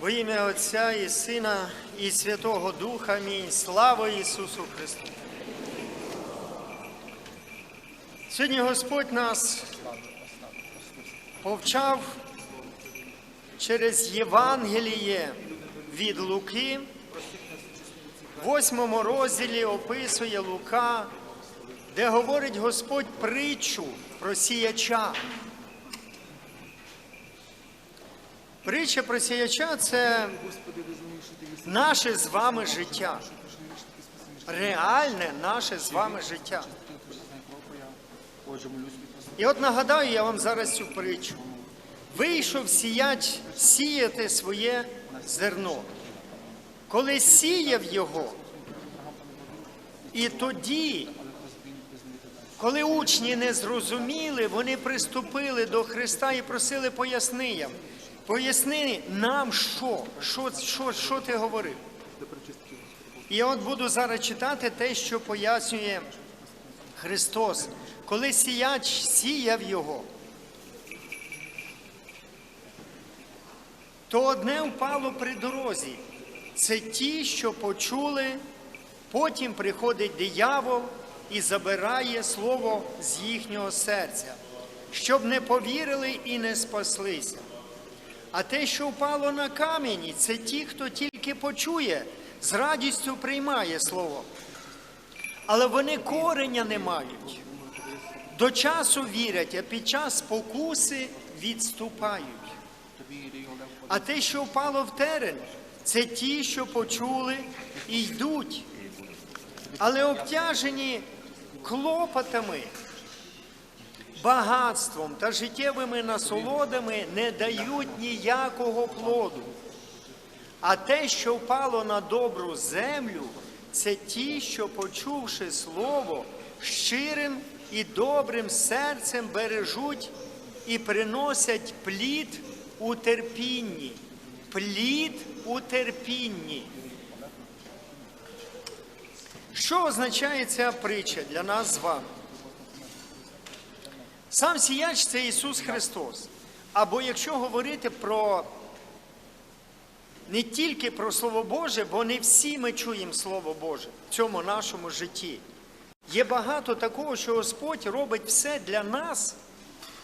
Во ім'я Отця і Сина і Святого Духа. Амінь. Слава Ісусу Христу. Сьогодні Господь нас повчав через Євангеліє від Луки. В восьмому розділі описує Лука, де говорить Господь притчу про сіяча. Притча про сіяча це наше з вами життя. Реальне наше з вами життя. І от нагадаю я вам зараз цю притчу. Вийшов сіяч сіяти своє зерно. Коли сіяв його, і тоді, коли учні не зрозуміли, вони приступили до Христа і просили поясни їм. Поясни нам, що, що, що, що ти говорив. І я от буду зараз читати те, що пояснює Христос, коли сіяч сіяв його. То одне впало при дорозі. Це ті, що почули, потім приходить диявол і забирає слово з їхнього серця, щоб не повірили і не спаслися. А те, що впало на камені, це ті, хто тільки почує, з радістю приймає слово. Але вони кореня не мають. До часу вірять, а під час спокуси відступають. А те, що впало в терен, це ті, що почули і йдуть, але обтяжені клопотами, багатством та життєвими насолодами не дають ніякого плоду. А те, що впало на добру землю, це ті, що, почувши слово, щирим і добрим серцем бережуть і приносять плід у терпінні. Плід у терпінні. Що означає ця притча для нас з вами? Сам сіяч це Ісус Христос. Або якщо говорити про не тільки про Слово Боже, бо не всі ми чуємо Слово Боже в цьому нашому житті. Є багато такого, що Господь робить все для нас,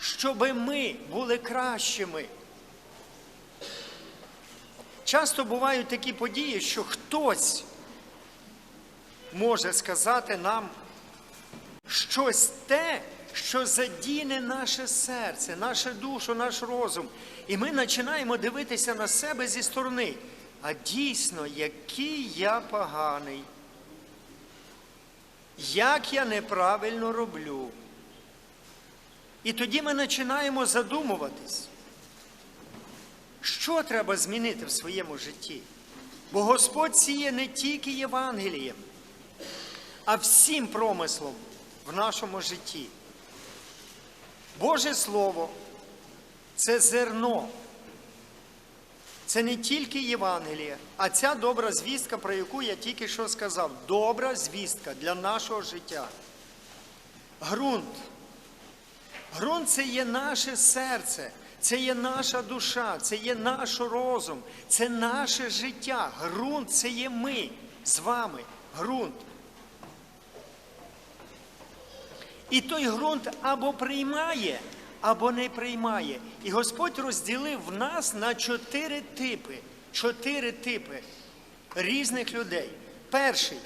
щоб ми були кращими. Часто бувають такі події, що хтось може сказати нам щось те, що задіне наше серце, нашу душу, наш розум. І ми починаємо дивитися на себе зі сторони. А дійсно, який я поганий, як я неправильно роблю. І тоді ми починаємо задумуватись, що треба змінити в своєму житті. Бо Господь сіє не тільки Євангелієм, а всім промислом в нашому житті. Боже Слово це зерно. Це не тільки Євангеліє, а ця добра звістка, про яку я тільки що сказав. Добра звістка для нашого життя. Грунт. Грунт це є наше серце, це є наша душа, це є наш розум, це наше життя. Грунт це є ми з вами. Грунт. І той ґрунт або приймає, або не приймає. І Господь розділив нас на чотири типи. Чотири типи різних людей. Перший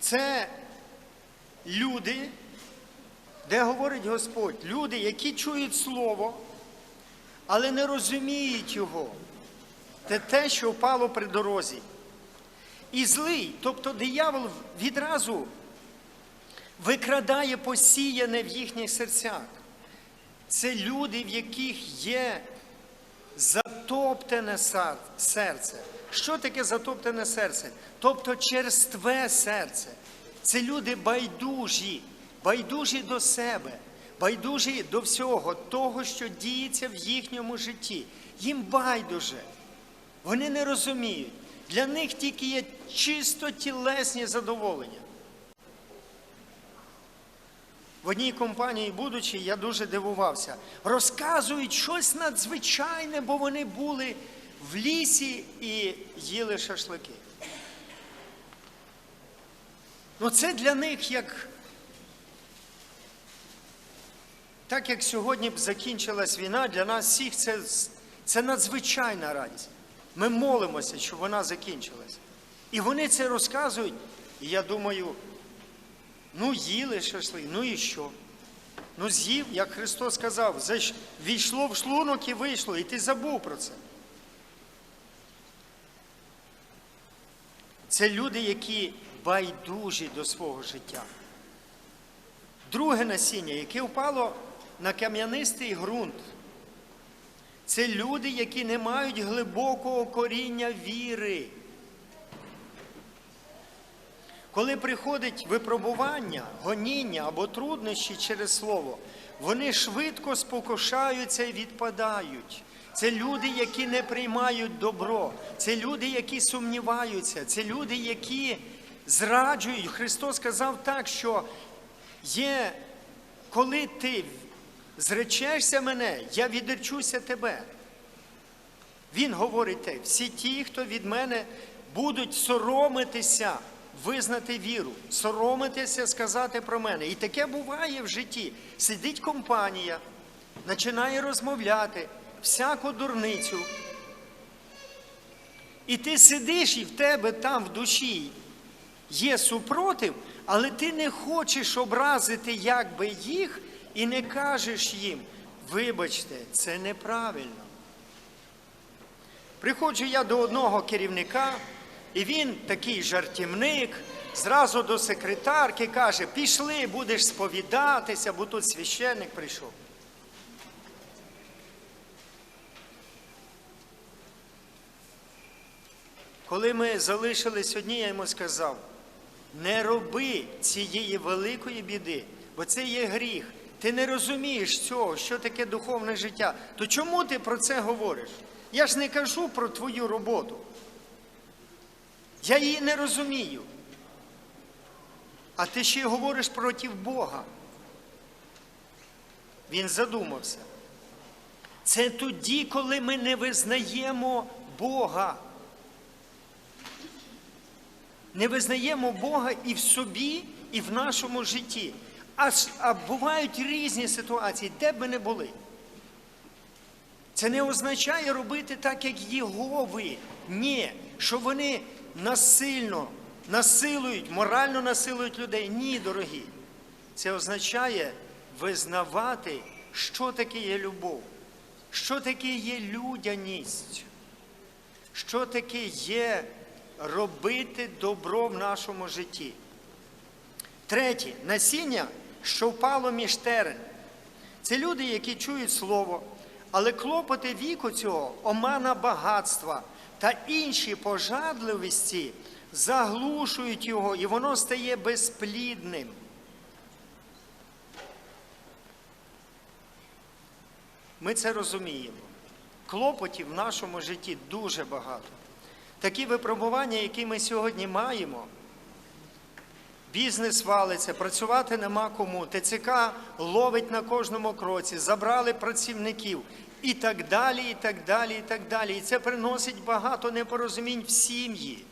це люди, де говорить Господь, люди, які чують Слово, але не розуміють його. Це те, що впало при дорозі. І злий, тобто диявол відразу викрадає посіяне в їхніх серцях. Це люди, в яких є затоптане серце. Що таке затоптане серце? Тобто черстве серце. Це люди байдужі, байдужі до себе, байдужі до всього, того, що діється в їхньому житті. Їм байдуже. Вони не розуміють. Для них тільки є чисто тілесні задоволення. В одній компанії, будучи, я дуже дивувався. Розказують щось надзвичайне, бо вони були в лісі і їли шашлики. Ну це для них як. Так як сьогодні б закінчилась війна, для нас всіх це, це надзвичайна радість. Ми молимося, щоб вона закінчилась. І вони це розказують. І я думаю, ну їли шашлик, ну і що? Ну з'їв, як Христос сказав, війшло в шлунок і вийшло, і ти забув про це. Це люди, які байдужі до свого життя. Друге насіння, яке впало на кам'янистий ґрунт. Це люди, які не мають глибокого коріння віри. Коли приходить випробування, гоніння або труднощі через слово, вони швидко спокушаються і відпадають. Це люди, які не приймають добро, це люди, які сумніваються, це люди, які зраджують. Христос сказав так, що є, коли ти зречешся мене, я відречуся тебе. Він говорить те, всі ті, хто від мене будуть соромитися, визнати віру, соромитися, сказати про мене. І таке буває в житті. Сидить компанія, починає розмовляти, всяку дурницю. І ти сидиш, і в тебе там в душі є супротив, але ти не хочеш образити якби їх і не кажеш їм, вибачте, це неправильно. Приходжу я до одного керівника, і він такий жартівник, зразу до секретарки каже, пішли, будеш сповідатися, бо тут священник прийшов. Коли ми залишились одні, я йому сказав, не роби цієї великої біди, бо це є гріх. Ти не розумієш цього, що таке духовне життя. То чому ти про це говориш? Я ж не кажу про твою роботу. Я її не розумію. А ти ще й говориш проти Бога. Він задумався. Це тоді, коли ми не визнаємо Бога. Не визнаємо Бога і в собі, і в нашому житті. А, а бувають різні ситуації, де б ми не були. Це не означає робити так, як Єгови. Ні, що вони насильно насилують, морально насилують людей. Ні, дорогі. Це означає визнавати, що таке є любов, що таке є людяність, що таке є робити добро в нашому житті. Третє насіння, що впало між терен. Це люди, які чують слово, але клопоти віку цього, омана багатства та інші пожадливості заглушують його, і воно стає безплідним. Ми це розуміємо. Клопотів в нашому житті дуже багато. Такі випробування, які ми сьогодні маємо, Бізнес валиться, працювати нема кому. ТЦК ловить на кожному кроці, забрали працівників і так далі, і так далі, і так далі. І це приносить багато непорозумінь в сім'ї.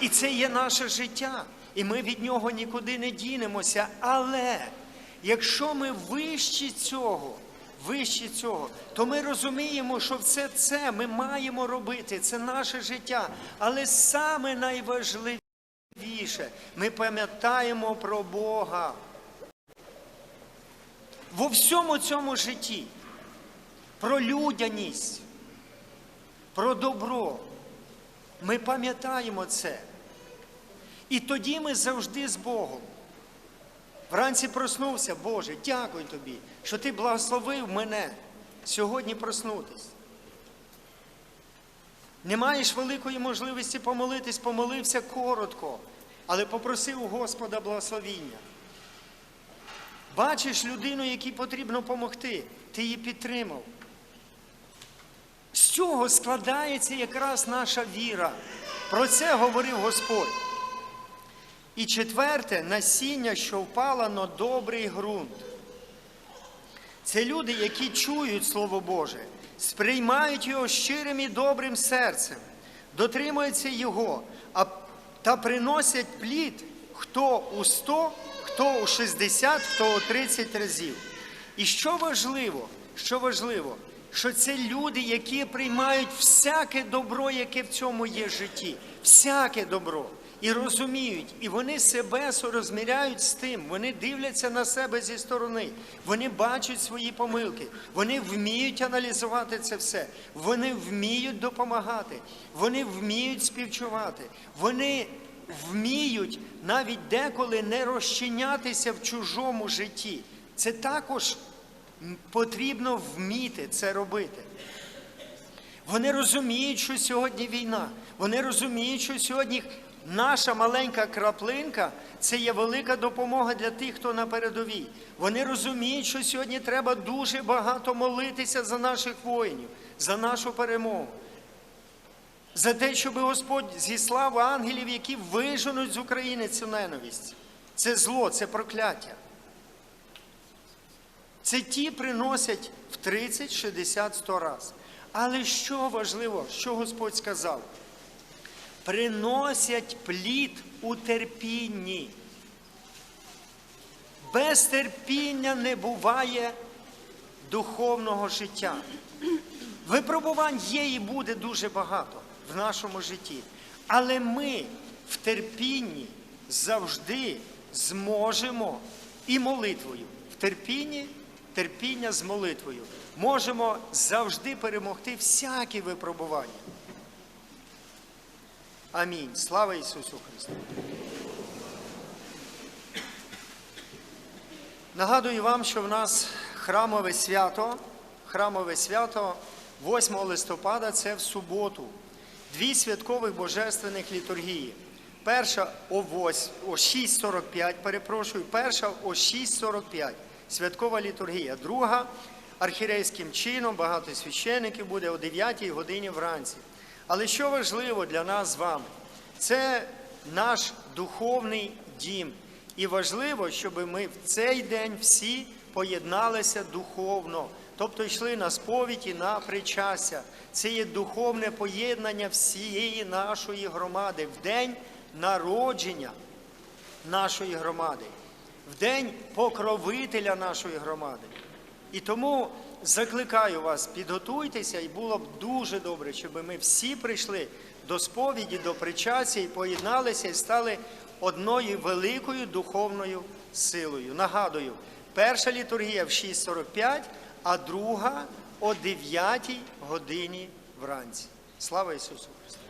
І це є наше життя, і ми від нього нікуди не дінемося. Але якщо ми вищі цього, вищі цього, то ми розуміємо, що все це ми маємо робити, це наше життя. Але саме найважливіше, ми пам'ятаємо про Бога. Во всьому цьому житті, про людяність, про добро. Ми пам'ятаємо це. І тоді ми завжди з Богом. Вранці проснувся, Боже, дякую тобі, що ти благословив мене сьогодні проснутись. Не маєш великої можливості помолитись, помолився коротко, але попросив у Господа благословіння. Бачиш людину, якій потрібно допомогти, ти її підтримав. З цього складається якраз наша віра. Про це говорив Господь. І четверте насіння, що впало на добрий ґрунт. Це люди, які чують Слово Боже, сприймають його щирим і добрим серцем, дотримуються Його, а, та приносять плід хто у 100, хто у 60, хто у 30 разів. І що важливо, що важливо, що це люди, які приймають всяке добро, яке в цьому є житті, всяке добро. І розуміють, і вони себе розміряють з тим, вони дивляться на себе зі сторони, вони бачать свої помилки, вони вміють аналізувати це все, вони вміють допомагати, вони вміють співчувати, вони вміють навіть деколи не розчинятися в чужому житті. Це також потрібно вміти це робити. Вони розуміють, що сьогодні війна. Вони розуміють, що сьогодні наша маленька краплинка це є велика допомога для тих, хто на передовій. Вони розуміють, що сьогодні треба дуже багато молитися за наших воїнів, за нашу перемогу. За те, щоб Господь зіслав ангелів, які виженуть з України цю ненависть. Це зло, це прокляття. Це ті приносять в 30, 60, 100 раз. Але що важливо, що Господь сказав? Приносять плід у терпінні. Без терпіння не буває духовного життя. Випробувань є і буде дуже багато в нашому житті. Але ми в терпінні завжди зможемо і молитвою. В терпінні, терпіння з молитвою. Можемо завжди перемогти всякі випробування. Амінь. Слава Ісусу Христу. Нагадую вам, що в нас храмове свято, храмове свято 8 листопада це в суботу. Дві святкових божественних літургії. Перша о 8, о 6.45, перепрошую, перша о 6.45, святкова літургія. Друга архірейським чином, багато священиків буде о 9 годині вранці. Але що важливо для нас з вами, це наш духовний дім. І важливо, щоб ми в цей день всі поєдналися духовно, тобто йшли на сповідь і на причастя. Це є духовне поєднання всієї нашої громади в день народження нашої громади, в день покровителя нашої громади. І тому закликаю вас, підготуйтеся, і було б дуже добре, щоб ми всі прийшли до сповіді, до причастя і поєдналися і стали одною великою духовною силою. Нагадую, перша літургія в 6.45, а друга о 9 годині вранці. Слава Ісусу Христу!